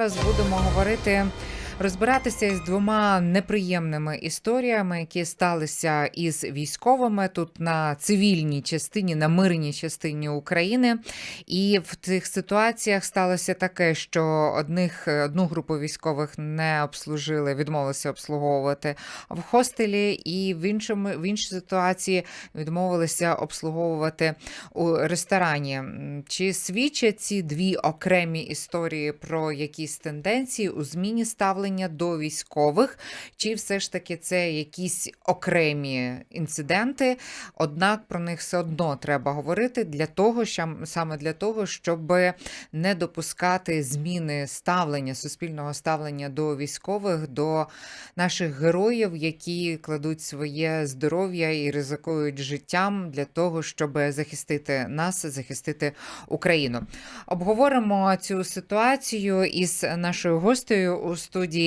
Зараз будемо говорити, розбиратися із двома неприємними історіями, які сталися із військовими тут на цивільній частині, на мирній частині України. І в цих ситуаціях сталося таке, що одних одну групу військових не обслужили, відмовилися обслуговувати в хостелі, і в іншому в іншій ситуації відмовилися обслуговувати у ресторані. Чи свідчать ці дві окремі історії про якісь тенденції у зміні ставлення до військових, чи все ж таки це якісь окремі інциденти? Однак про них все одно треба говорити для того, саме для того, щоб не допускати зміни ставлення, суспільного ставлення до військових, до наших героїв, які кладуть своє здоров'я і ризикують життям для того, щоб захистити нас, захистити Україну. Обговоримо цю ситуацію із нашою гостею у студії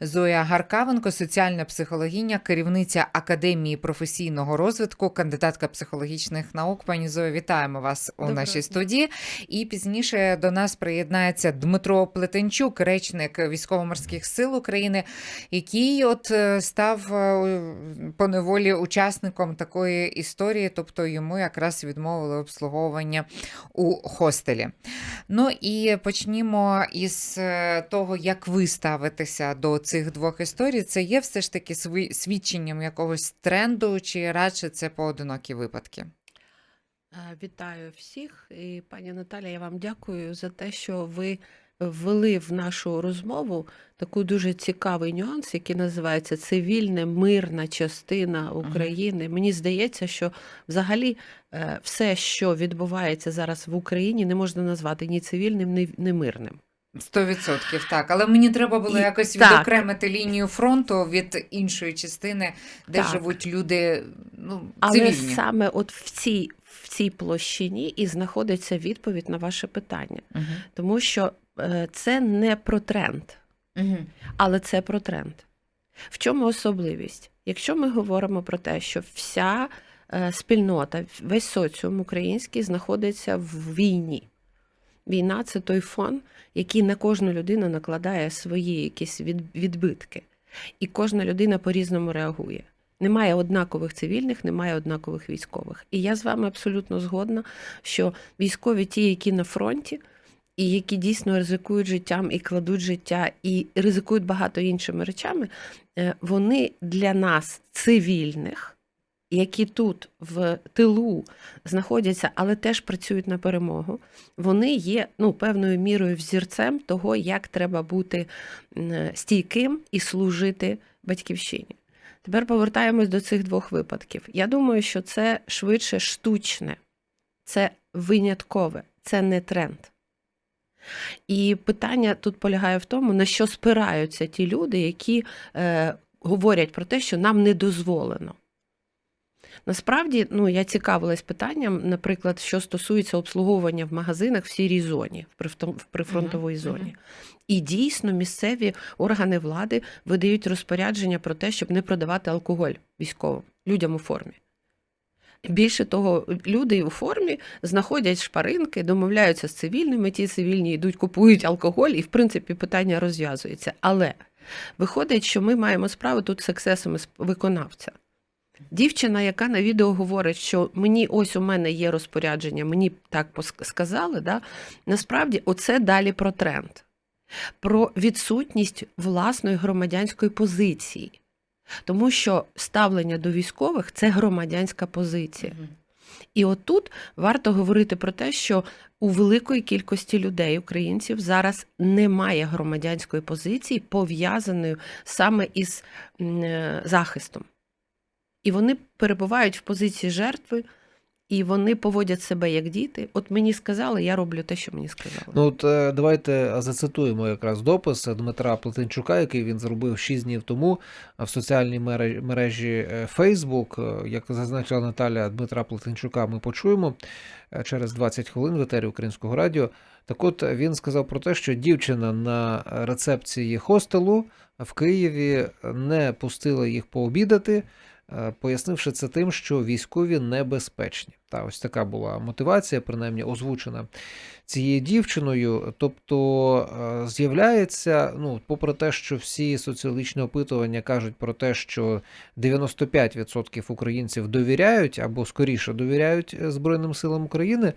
Зоя Гаркавенко, соціальна психологиня, керівниця Академії професійного розвитку, кандидатка психологічних наук. Пані Зоя, вітаємо вас у Доброго нашій студії. І пізніше до нас приєднається Дмитро Плетенчук, речник військово-морських сил України, який от е, став е, по неволі учасником такої історії, тобто йому якраз відмовили обслуговування у хостелі. Ну і почнімо із е, того, як ви ставитеся до цих двох історій. Це є все ж таки свідченням якогось тренду, чи радше це поодинокі випадки? Е, Вітаю всіх. І пані Наталя, я вам дякую за те, що ви ввели в нашу розмову таку дуже цікавий нюанс, який називається цивільна мирна частина України. Мені здається, що взагалі е, все, що відбувається зараз в Україні, не можна назвати ні цивільним, ні мирним. Сто відсотків так. Але мені треба було І- якось так. відокремити лінію фронту від іншої частини, де Так. живуть люди ну, Але саме от в цій, в цій площині і знаходиться відповідь на ваше питання, Угу. тому що е, це не про тренд. Угу. Але це про тренд. В чому особливість? Якщо ми говоримо про те, що вся е, спільнота, весь соціум український знаходиться в війні. Війна це той фон, який на кожну людину накладає свої якісь відбитки. І кожна людина по-різному реагує. Немає однакових цивільних, немає однакових військових. І я з вами абсолютно згодна, що військові, ті, які на фронті, і які дійсно ризикують життям і кладуть життя, і ризикують багато іншими речами, е, вони для нас цивільних, які тут в тилу знаходяться, але теж працюють на перемогу, вони є ну, певною мірою взірцем того, як треба бути стійким і служити батьківщині. Тепер повертаємось до цих двох випадків. Я думаю, що це швидше штучне, це виняткове, це не тренд. І питання тут полягає в тому, на що спираються ті люди, які е, говорять про те, що нам не дозволено. Насправді, ну, я цікавилась питанням, наприклад, що стосується обслуговування в магазинах в сірій зоні, в прифронтовій зоні. І дійсно місцеві органи влади видають розпорядження про те, щоб не продавати алкоголь військовим людям у формі. Більше того, люди у формі знаходять шпаринки, домовляються з цивільними, ті цивільні йдуть, купують алкоголь, і в принципі питання розв'язується. Але виходить, що ми маємо справу тут з ексесами виконавця. Дівчина, яка на відео говорить, що мені ось у мене є розпорядження, мені так сказали, да? насправді оце далі про тренд, про відсутність власної громадянської позиції. Тому що ставлення до військових це громадянська позиція. І отут варто говорити про те, що у великої кількості людей, українців, зараз немає громадянської позиції, пов'язаної саме із е, захистом. І вони перебувають в позиції жертви, і вони поводять себе як діти. От мені сказали, я роблю те, що мені сказали. Ну от е, давайте зацитуємо якраз допис Дмитра Плетенчука, який він зробив 6 днів тому в соціальній мережі, е, Facebook. Е, Як зазначила Наталя Дмитра Плетенчука, ми почуємо е, через 20 хвилин в етері українського радіо. Так от е, він сказав про те, що дівчина на рецепції хостелу в Києві не пустила їх пообідати. Е, пояснивши це тим, що військові небезпечні. Та ось така була мотивація, принаймні озвучена цією дівчиною. Тобто е, з'являється, ну, попри те, що всі соціологічні опитування кажуть про те, що 95% українців довіряють або скоріше довіряють е, Збройним силам України,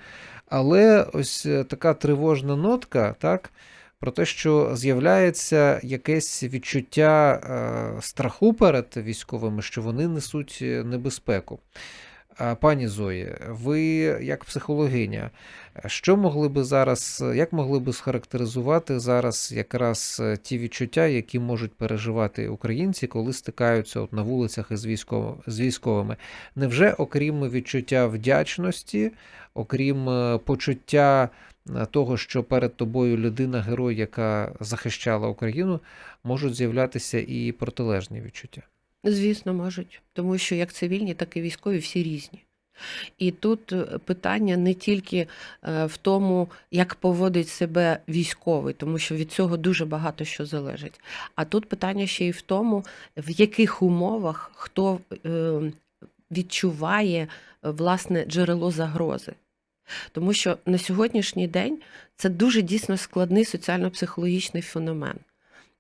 але ось така тривожна нотка, так. Про те, що з'являється якесь відчуття е, страху перед військовими, що вони несуть е, небезпеку. Пані Зої, ви як психологиня, що могли би зараз, як могли би схарактеризувати зараз якраз е, ті відчуття, які можуть переживати українці, коли стикаються от на вулицях із військовими, з військовими? Невже окрім відчуття вдячності, окрім е, почуття е, того, що перед тобою людина, герой, яка захищала Україну, можуть з'являтися і протилежні відчуття? Звісно, можуть, тому що як цивільні, так і військові всі різні. І тут е, питання не тільки е, в тому, як поводить себе військовий, тому що від цього дуже багато що залежить. А тут питання ще й в тому, в яких умовах хто е, відчуває власне джерело загрози. Тому що на сьогоднішній день це дуже дійсно складний соціально-психологічний феномен.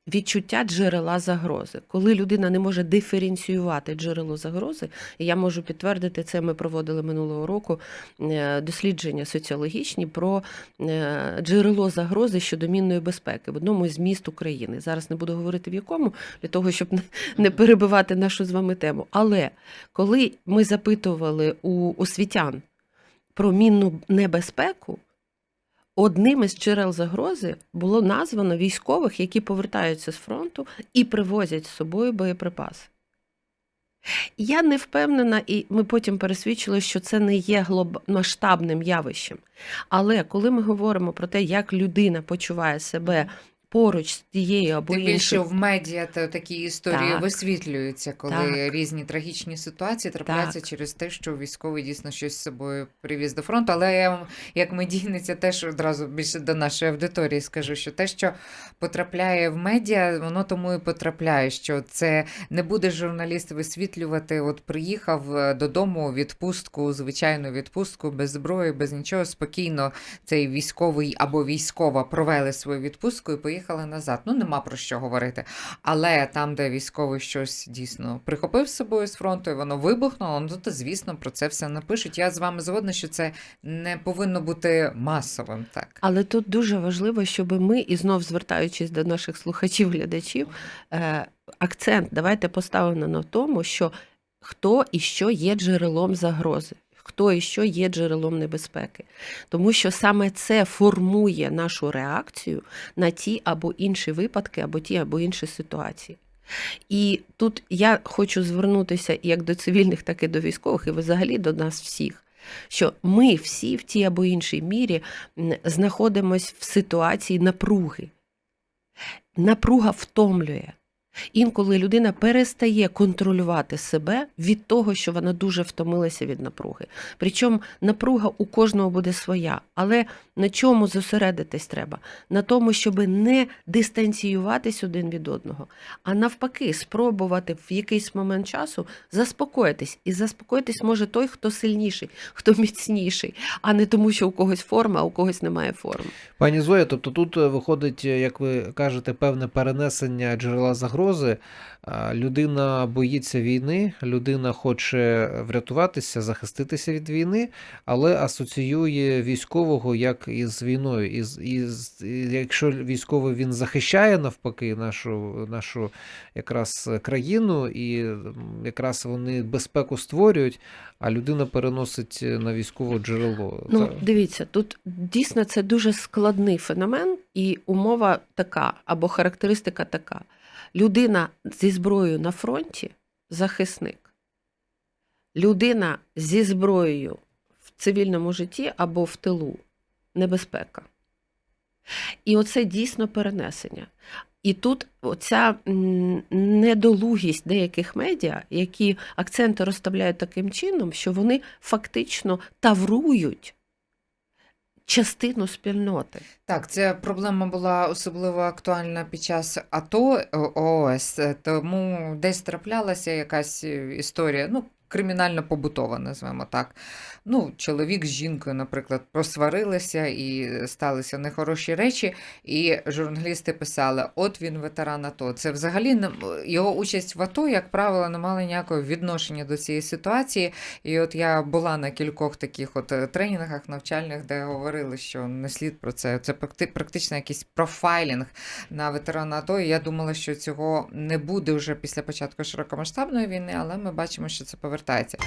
Відчуття джерела загрози. Коли людина не може диференціювати джерело загрози, і я можу підтвердити це, ми проводили минулого року е, дослідження соціологічні про е, джерело загрози щодо мінної безпеки в одному з міст України. Зараз не буду говорити в якому, для того, щоб не- не перебивати нашу з вами тему. Але коли ми запитували у освітян про мінну небезпеку, одним із джерел загрози було названо військових, які повертаються з фронту і привозять з собою боєприпаси. Я не впевнена, і ми потім пересвідчили, що це не є масштабним явищем. Але коли ми говоримо про те, як людина почуває себе поруч з тією або Тим більше іншою, в медіа та такі історії Так. висвітлюються, коли Так. різні трагічні ситуації трапляються Так. через те, що військовий дійсно щось з собою привіз до фронту. Але я вам, як медійниця, теж одразу більше до нашої аудиторії скажу, що те, що потрапляє в медіа, воно тому і потрапляє, що це не буде журналіст висвітлювати. От приїхав е, додому у відпустку, звичайну відпустку, без зброї, без нічого. Спокійно цей військовий або військова провели свою відпустку і поїхали назад. Ну нема про що говорити. Але там, де військовий щось дійсно прихопив з собою з фронту, і воно вибухнуло, ну то звісно про це все напишуть. Я з вами згодна, що це не повинно бути масовим. Так Але тут дуже важливо, щоб ми, і знов звертаючись до наших слухачів-глядачів, е, акцент давайте поставимо на тому, що хто і що є джерелом загрози, хто і що є джерелом небезпеки. Тому що саме це формує нашу реакцію на ті або інші випадки, або ті або інші ситуації. І тут я хочу звернутися як до цивільних, так і до військових, і взагалі до нас всіх. Що ми всі в тій або іншій мірі м, знаходимось в ситуації напруги. Напруга втомлює. Інколи людина перестає контролювати себе від того, що вона дуже втомилася від напруги. Причому напруга у кожного буде своя. Але на чому зосередитись треба? На тому, щоб не дистанціюватись один від одного, а навпаки, спробувати в якийсь момент часу заспокоїтись. І заспокоїтись може той, хто сильніший, хто міцніший, а не тому, що у когось форма, а у когось немає форми. Пані Зоя, тобто тут е, виходить, е, як ви кажете, певне перенесення джерела загрози. А, Людина боїться війни, людина хоче врятуватися, захиститися від війни, але асоціює військового як із війною. Із, із, якщо військовий він захищає навпаки нашу, нашу якраз країну, і якраз вони безпеку створюють, а людина переносить на військове джерело. Ну, дивіться, тут дійсно це дуже складний феномен, і умова така або характеристика така: людина зі зброєю на фронті захисник, людина зі зброєю в цивільному житті або в тилу небезпека. І оце дійсно перенесення. І тут оця недолугість деяких медіа, які акценти розставляють таким чином, що вони фактично таврують частину спільноти. Так, ця проблема була особливо актуальна під час АТО о- ООС, е, тому десь траплялася якась е, історія, ну, кримінально-побутова, назвемо так. Ну, чоловік з жінкою, наприклад, просварилися і сталися нехороші речі, і журналісти писали: от він ветеран АТО. Це взагалі не його участь в АТО, як правило, не мала ніякого відношення до цієї ситуації. І от я була на кількох таких от е, тренінгах навчальних, де говорили, що не слід про це. Це практично якийсь профайлінг на ветерана АТО. І я думала, що цього не буде вже після початку широкомасштабної війни, але ми бачимо, що це повертається.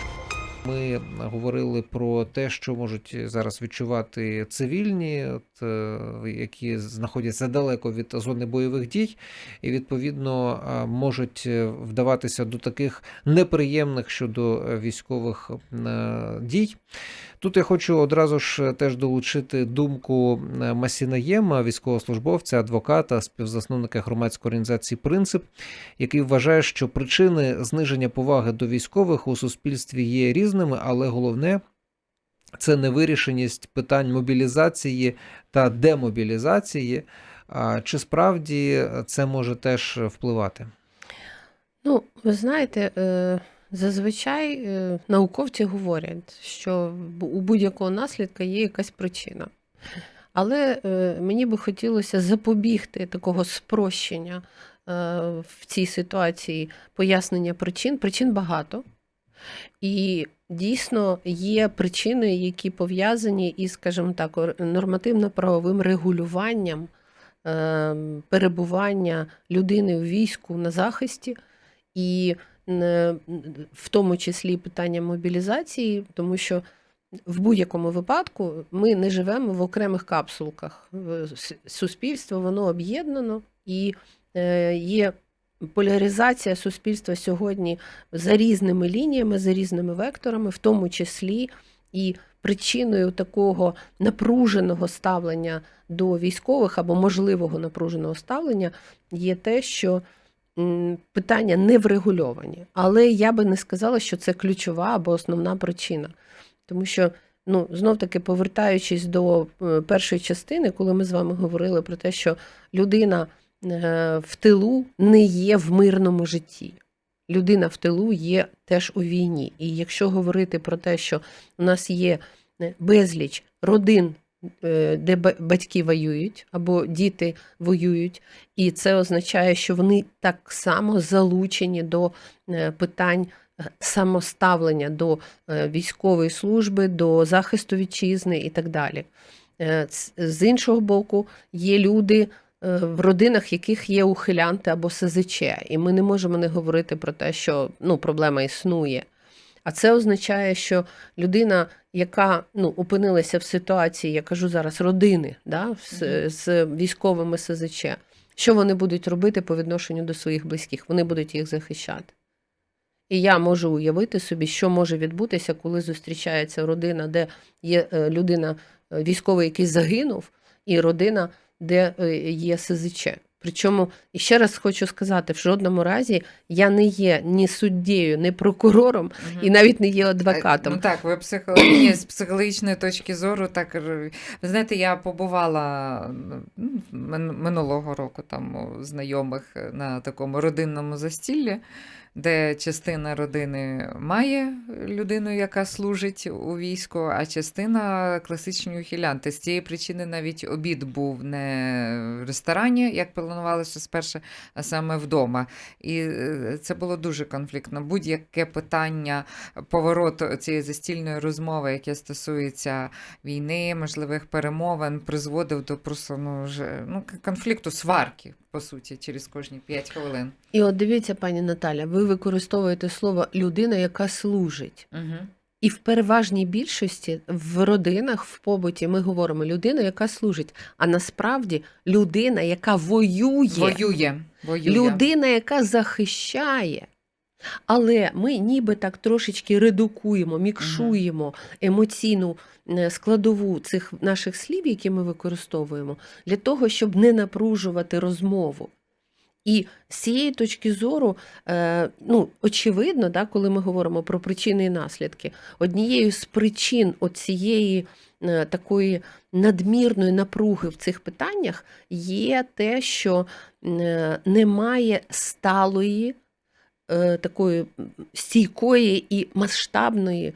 Ми говорили про те, що можуть зараз відчувати цивільні, от, е, які знаходяться далеко від зони бойових дій, і відповідно е, можуть е, вдаватися до таких неприємних щодо військових дій. Тут я хочу одразу ж теж долучити думку е, Масіна Єма, військовослужбовця, адвоката, співзасновника громадської організації Принцип, який вважає, що причини зниження поваги до військових у суспільстві є різними, але головне це невирішеність питань мобілізації та демобілізації. Чи справді це може теж впливати? Ну, ви знаєте, е, зазвичай е, науковці говорять, що у будь-якого наслідка є якась причина. Але е, мені би хотілося запобігти такого спрощення в цій ситуації пояснення причин. Причин багато. І дійсно є причини, які пов'язані із, скажімо так, нормативно-правовим регулюванням е, перебування людини у війську на захисті, і е, в тому числі питання мобілізації, тому що в будь-якому випадку ми не живемо в окремих капсулках. Суспільство воно об'єднано і е, є поляризація суспільства сьогодні за різними лініями, за різними векторами, в тому числі і причиною такого напруженого ставлення до військових або можливого напруженого ставлення є те, що питання не врегульовані. Але я би не сказала, що це ключова або основна причина. Тому що, ну, знов таки, повертаючись до е, першої частини, коли ми з вами говорили про те, що людина в тилу не є в мирному житті. Людина в тилу є теж у війні. І якщо говорити про те, що у нас є е, безліч родин, е, де батьки воюють або діти воюють, і це означає, що вони так само залучені до е, питань е, самоставлення до е, військової служби, до захисту вітчизни і так далі. Е, З іншого боку, є люди, е, в родинах яких є ухилянти або СЗЧ, і ми не можемо не говорити про те, що ну, проблема існує. А це означає, що людина, яка ну, опинилася в ситуації, я кажу зараз, родини да, з, з військовими СЗЧ, що вони будуть робити по відношенню до своїх близьких? Вони будуть їх захищати. І я можу уявити собі, що може відбутися, коли зустрічається родина, де є е, людина, е, військовий, який загинув, і родина, де е, є СЗЧ. Причому, і ще раз хочу сказати, в жодному разі я не є ні суддєю, ні прокурором, Мгм. і навіть не є Е, адвокатом. Ну так, ви психологині з психологічної точки зору, так ви знаєте, я побувала ну, минулого року там у знайомих на такому родинному застіллі, де частина родини має людину, яка служить у війську, а частина класичні ухилянти. З цієї причини навіть обід був не в ресторані, як планувалося спершу, а саме вдома. І е, це було дуже конфліктно. Будь-яке питання поворот цієї застільної розмови, яке стосується війни, можливих перемовин, призводив до просто ну, вже, ну, конфлікту, сварки, по суті, через кожні 5 хвилин. І от дивіться, пані Наталя, ви використовуєте слово людина, яка служить. Угу. І в переважній більшості в родинах, в побуті ми говоримо людина, яка служить. А насправді людина, яка воює, Воює. Воює. людина, яка захищає. Але ми ніби так трошечки редукуємо, мікшуємо емоційну е, складову цих наших слів, які ми використовуємо, для того, щоб не напружувати розмову. І з цієї точки зору, е, ну, очевидно, да, коли ми говоримо про причини і наслідки, однією з причин оцієї е, такої надмірної напруги в цих питаннях є те, що е, немає сталої, такої стійкої і масштабної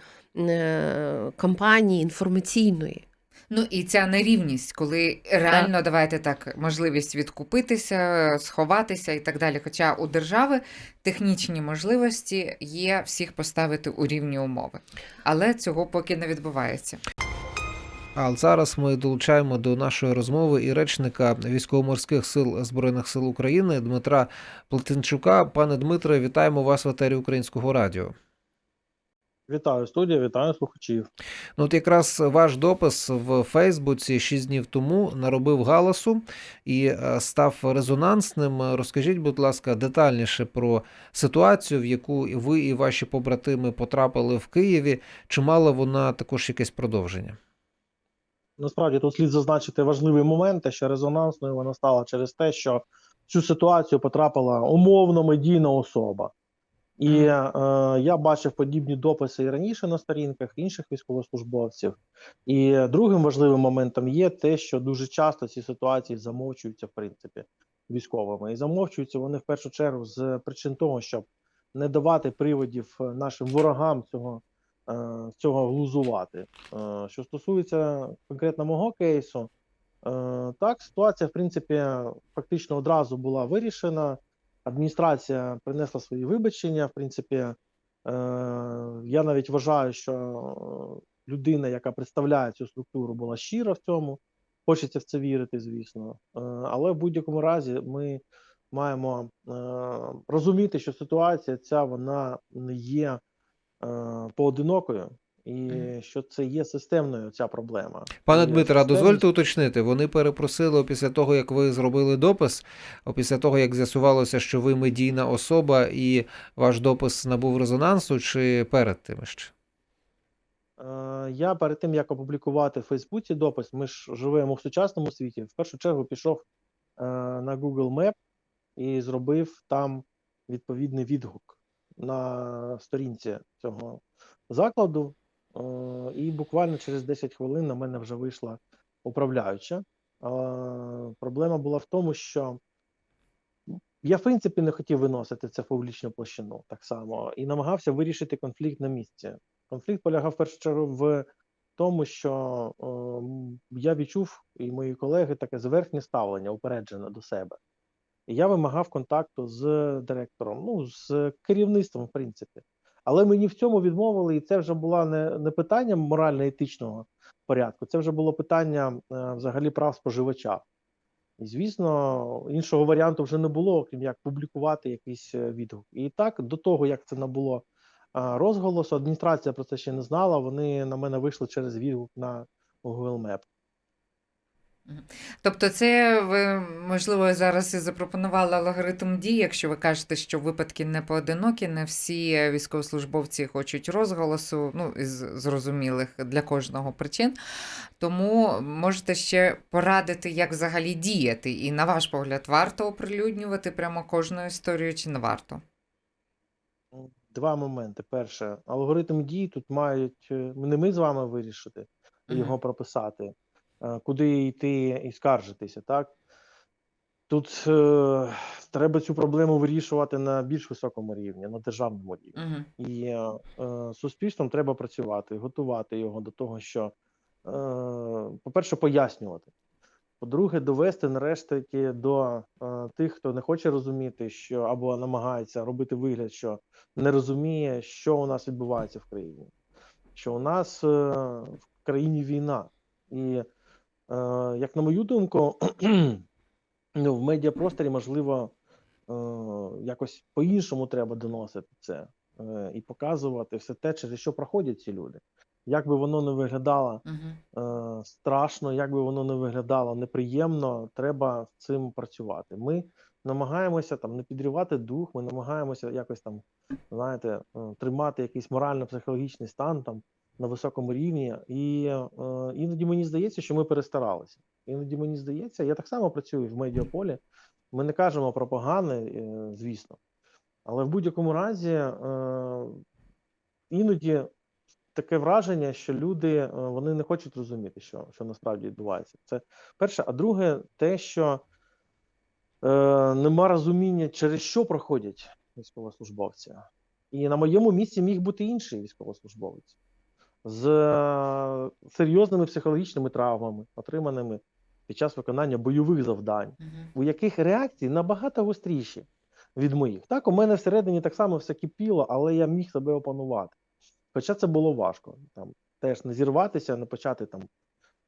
кампанії інформаційної. Ну і ця нерівність, коли реально давайте так, можливість відкупитися, сховатися і так далі. Хоча у держави технічні можливості є всіх поставити у рівні умови, але цього поки не відбувається. А зараз ми долучаємо до нашої розмови і речника військово-морських сил Збройних сил України Дмитра Плетенчука. Пане Дмитре, вітаємо вас в етері Українського радіо. Вітаю студія, вітаю слухачів. Ну, от якраз ваш допис в Фейсбуці 6 днів тому наробив галасу і е, став резонансним. Розкажіть, будь ласка, детальніше про ситуацію, в яку ви і ваші побратими потрапили в Києві. Чи мала вона також якесь продовження? Насправді тут слід зазначити важливий момент, те, що резонансною вона стала через те, що в цю ситуацію потрапила умовно медійна особа. І е, я бачив подібні дописи і раніше на сторінках інших військовослужбовців. І другим важливим моментом є те, що дуже часто ці ситуації замовчуються, в принципі, військовими. І замовчуються вони в першу чергу з причин того, щоб не давати приводів е, нашим ворогам цього, е, цього глузувати. Е, Що стосується конкретно мого кейсу, е, так, ситуація, в принципі, фактично одразу була вирішена. Адміністрація принесла свої вибачення. В принципі, е, я навіть вважаю, що людина, яка представляє цю структуру, була щира в цьому. Хочеться в це вірити, звісно. Е, але в будь-якому разі ми маємо е, розуміти, що ситуація ця вона не є поодинокою, і що це є системною ця проблема. Пане І Дмитре, дозвольте уточнити. Вони перепросили після того, як ви зробили допис, після того, як з'ясувалося, що ви медійна особа, і ваш допис набув резонансу, чи перед тим ще? Е, Я перед тим, як опублікувати в Фейсбуці допис, ми ж живемо в сучасному світі. В першу чергу пішов е, на Google Map і зробив там відповідний відгук на сторінці цього закладу. Е, І буквально через 10 хвилин на мене вже вийшла управляюча. Е, Проблема була в тому, що я, в принципі, не хотів виносити це в публічну площину так само і намагався вирішити конфлікт на місці. Конфлікт полягав в першу чергу в тому, що е, я відчув і мої колеги таке зверхнє ставлення упереджене до себе. Я вимагав контакту з директором, ну з керівництвом, в принципі. Але мені в цьому відмовили, і це вже було не, не питання морально-етичного порядку, це вже було питання е, взагалі прав споживача. І звісно, іншого варіанту вже не було, окрім як публікувати якийсь е, відгук. І так, до того як це набуло а, розголосу, адміністрація про це ще не знала. Вони на мене вийшли через відгук на Google Map. Тобто, це ви можливо зараз і запропонували алгоритм дій, якщо ви кажете, що випадки не поодинокі, не всі військовослужбовці хочуть розголосу, ну із зрозумілих для кожного причин. Тому можете ще порадити, як взагалі діяти. І на ваш погляд, варто оприлюднювати прямо кожну історію чи не варто? Два моменти. Перше, алгоритм дій тут мають е, не ми з вами вирішити, його прописати, куди йти і скаржитися. Так тут е, треба цю проблему вирішувати на більш високому рівні, на державному рівні. Угу. І е, е, суспільством треба працювати, готувати його до того, що, е, по-перше, пояснювати. По-друге, довести нарешті до е, тих, хто не хоче розуміти, що або намагається робити вигляд, що не розуміє, що у нас відбувається в країні. Що у нас е, в країні війна. І, е, як на мою думку, ну, в медіапросторі можливо е, якось по-іншому треба доносити це е, і показувати все те, через що проходять ці люди. Як би воно не виглядало е, страшно, як би воно не виглядало неприємно, треба з цим працювати. Ми намагаємося там не підривати дух, ми намагаємося якось там, знаєте, е, тримати якийсь морально-психологічний стан там на високому рівні. І е, іноді мені здається, що ми перестаралися. Іноді мені здається, я так само працюю в медіаполі. Ми не кажемо про погане, е, звісно. Але в будь-якому разі е, іноді таке враження, що люди е, вони не хочуть розуміти, що, що насправді відбувається. Це перше. А друге, те, що е, нема розуміння, через що проходять військовослужбовці. І на моєму місці міг бути інший військовослужбовець з е, серйозними психологічними травмами, отриманими під час виконання бойових завдань, у яких реакції набагато гостріші від моїх. Так, у мене всередині так само все кипіло, але я міг себе опанувати. Хоча це було важко. Там теж не зірватися, не почати там,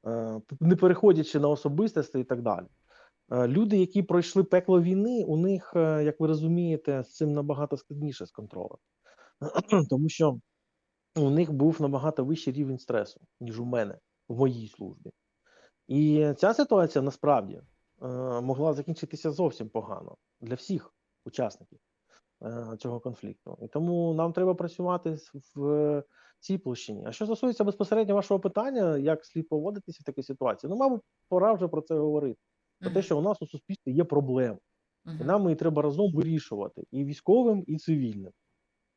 е, не переходячи на особистості і так далі. Е, Люди, які пройшли пекло війни, у них, як ви розумієте, з цим набагато складніше з контролем. Тому що у них був набагато вищий рівень стресу, ніж у мене в моїй службі. І ця ситуація насправді е, могла закінчитися зовсім погано для всіх учасників е, цього конфлікту. І тому нам треба працювати в цій площині. А що стосується безпосередньо вашого питання, як слід поводитися в такій ситуації, ну, мабуть, пора вже про це говорити. Про те, що у нас у суспільстві є проблеми. І нам її треба разом вирішувати і військовим, і цивільним.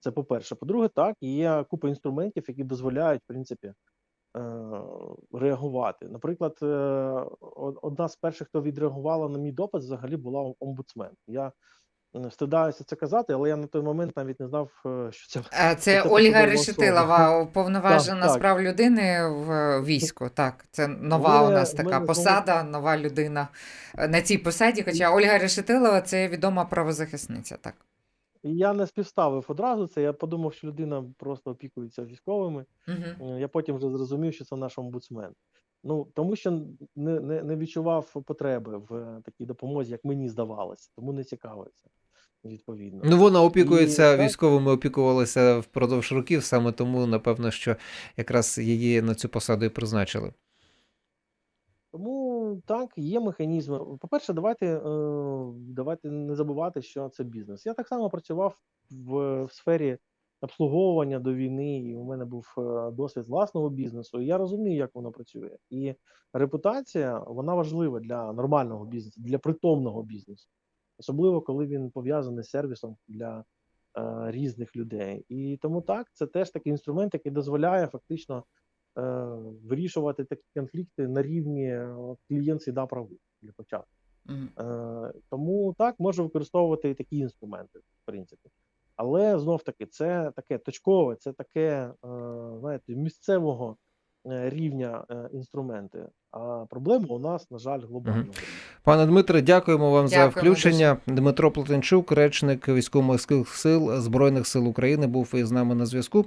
Це по-перше. По-друге, так, є купа інструментів, які дозволяють, в принципі, е, реагувати. Наприклад, е, одна з перших, хто відреагувала на мій допис, взагалі була омбудсмен. Я стидаюся це казати, але я на той момент навіть не знав, е, що це А Це Це Ольга Решетилова, уповноважена з прав людини в війську. Так, це нова у нас така посада, нова людина на цій посаді. Хоча Ольга Решетилова це відома правозахисниця. Так. І я не співставив одразу це. Я подумав, що людина просто опікується військовими. Угу. Я потім вже зрозумів, що це наш омбудсмен. Ну тому що не, не, не відчував потреби в е, такій допомозі, як мені здавалося, тому не цікавився. Відповідно, Ну, вона опікується І, військовими, опікувалася впродовж років, саме тому, напевно, що якраз її на цю посаду і призначили. тому так, є механізми. По-перше, давайте, е, давайте не забувати, що це бізнес. Я так само працював в, в сфері обслуговування до війни, і у мене був е, досвід власного бізнесу. І я розумію, як воно працює. І репутація вона важлива для нормального бізнесу, для притомного бізнесу, особливо коли він пов'язаний з сервісом для е, різних людей. І тому так, це теж такий інструмент, який дозволяє фактично вирішувати такі конфлікти на рівні е, клієнт всегда правий для початку. Е, тому так можу використовувати і такі інструменти, в принципі. Але знов таки, це таке точкове, це таке, е, знаєте, місцевого е, рівня е, інструменти. А проблема у нас, на жаль, глобального. рівня. Пане Дмитре, дякуємо вам за Дякуємо включення. Дмитро Плетенчук, речник військово-морських сил Збройних сил України, був із нами на зв'язку.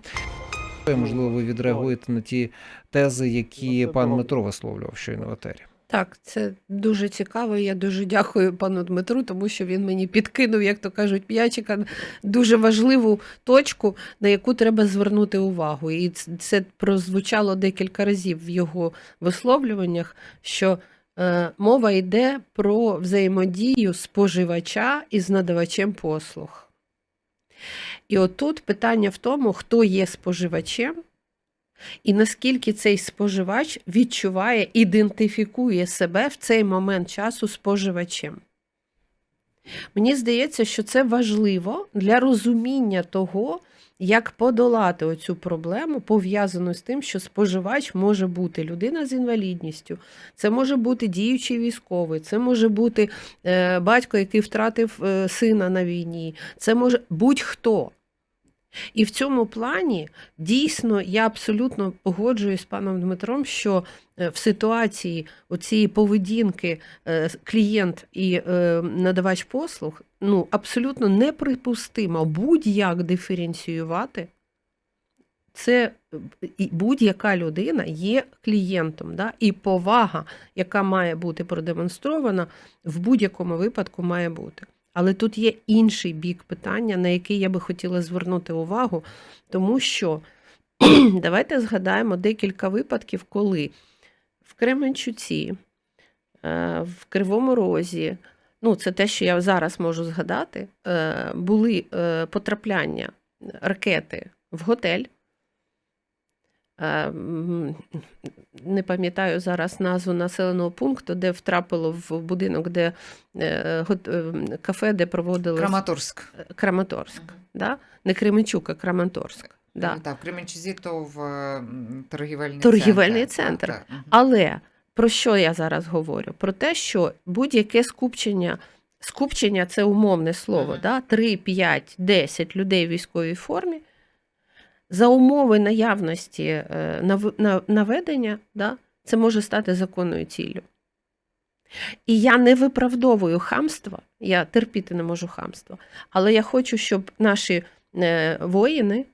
Можливо, ви відреагуєте на ті тези, які Ну, пан. Дмитро висловлював щойно в етері. Так, це дуже цікаво. Я дуже дякую пану Дмитру, тому що він мені підкинув, як то кажуть, м'ячика дуже важливу точку, на яку треба звернути увагу. І це прозвучало декілька разів в його висловлюваннях, що е, мова йде про взаємодію споживача із надавачем послуг. І отут питання в тому, хто є споживачем. І наскільки цей споживач відчуває, ідентифікує себе в цей момент часу споживачем. Мені здається, що це важливо для розуміння того, як подолати оцю проблему, пов'язану з тим, що споживач може бути людина з інвалідністю, це може бути діючий військовий, це може бути е, батько, який втратив е, сина на війні, це може будь-хто. І в цьому плані дійсно я абсолютно погоджуюсь з паном Дмитром, що е, в ситуації цієї поведінки е, клієнт і е, надавач послуг ну, абсолютно неприпустимо будь-як диференціювати. Це будь-яка людина є клієнтом, да? і повага, яка має бути продемонстрована, в будь-якому випадку має бути. Але тут є інший бік питання, на який я би хотіла звернути увагу, тому що давайте згадаємо декілька випадків, коли в Кременчуці, е, в Кривому Розі, ну це те, що я зараз можу згадати, е, були е, потрапляння ракети в готель. Е, не пам'ятаю зараз назву населеного пункту, де втрапило в будинок, де е, е, кафе, де проводили Краматорськ. Краматорськ. Да? Не Кременчук, а Краматорськ. Да. Так, в Кременчузі то в торгівельний, Торгівельний центр. центр. Так. Але про що я зараз говорю? Про те, що будь-яке скупчення, скупчення це умовне слово, Мгм. да? 3, 5, 10 людей в військовій формі. За умови наявності е, нав- на- наведення, да, це може стати законною ціллю. І я не виправдовую хамства, я терпіти не можу хамства, але я хочу, щоб наші е, воїни,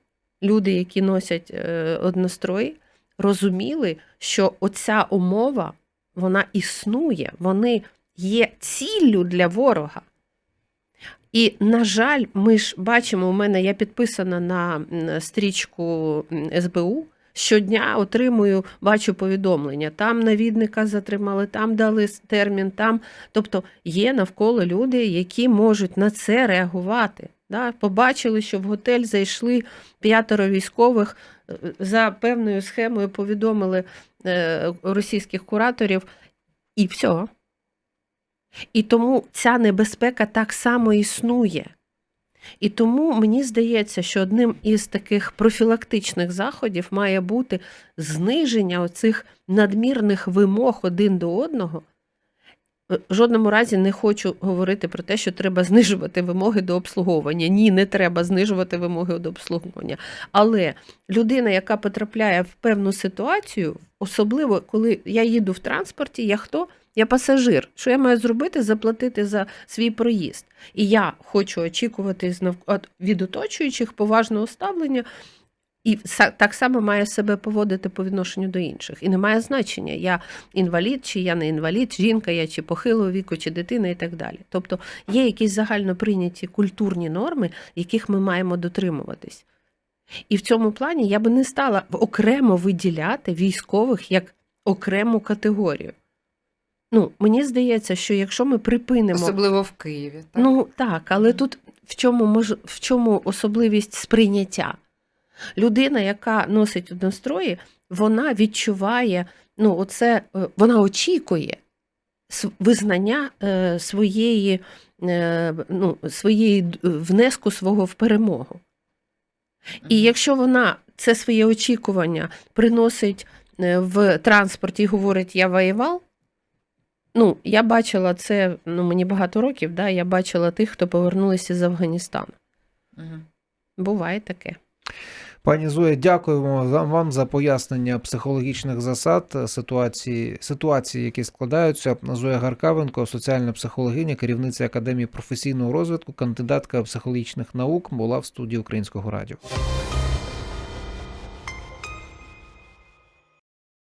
люди, які носять е, однострої, розуміли, що оця умова вона існує, вони є ціллю для ворога. І, на жаль, ми ж бачимо, у мене я підписана на стрічку СБУ. Щодня отримую, бачу повідомлення. Там навідника затримали, там дали термін, там. Тобто є навколо люди, які можуть на це реагувати. Да? Побачили, що в готель зайшли п'ятеро військових е, за певною схемою, повідомили е, російських кураторів, і все. І тому ця небезпека так само існує. І тому мені здається, що одним із таких профілактичних заходів має бути зниження оцих надмірних вимог один до одного. В жодному разі не хочу говорити про те, що треба знижувати вимоги до обслуговування. Ні, не треба знижувати вимоги до обслуговування. Але людина, яка потрапляє в певну ситуацію, особливо коли я їду в транспорті, я хто? Я пасажир. Що я маю зробити? Заплатити за свій проїзд. І я хочу очікувати від оточуючих поважного ставлення. І так само має себе поводити по відношенню до інших. І немає значення, я інвалід, чи я не інвалід, жінка я чи похилого віку, чи дитина, і так далі. Тобто є якісь загально прийняті культурні норми, яких ми маємо дотримуватись. І в цьому плані я би не стала окремо виділяти військових як окрему категорію. Ну, мені здається, що якщо ми припинимо. Особливо в Києві. Так? Ну так, але тут в чому мож... в чому особливість сприйняття? Людина, яка носить однострої, вона відчуває, ну, оце, е, вона очікує визнання е, своєї, е, ну, своєї внеску свого в перемогу. І якщо вона це своє очікування приносить в транспорті і говорить Я воював. Ну, я бачила це, ну мені багато років, да, я бачила тих, хто повернулися з Афганістану. Мгм. Буває таке. Пані Зоя, дякуємо вам за пояснення психологічних засад е, ситуації, ситуації, які складаються. Зоя Гаркавенко, соціальна психологиня, керівниця Академії професійного розвитку, кандидатка психологічних наук, була в студії Українського радіо.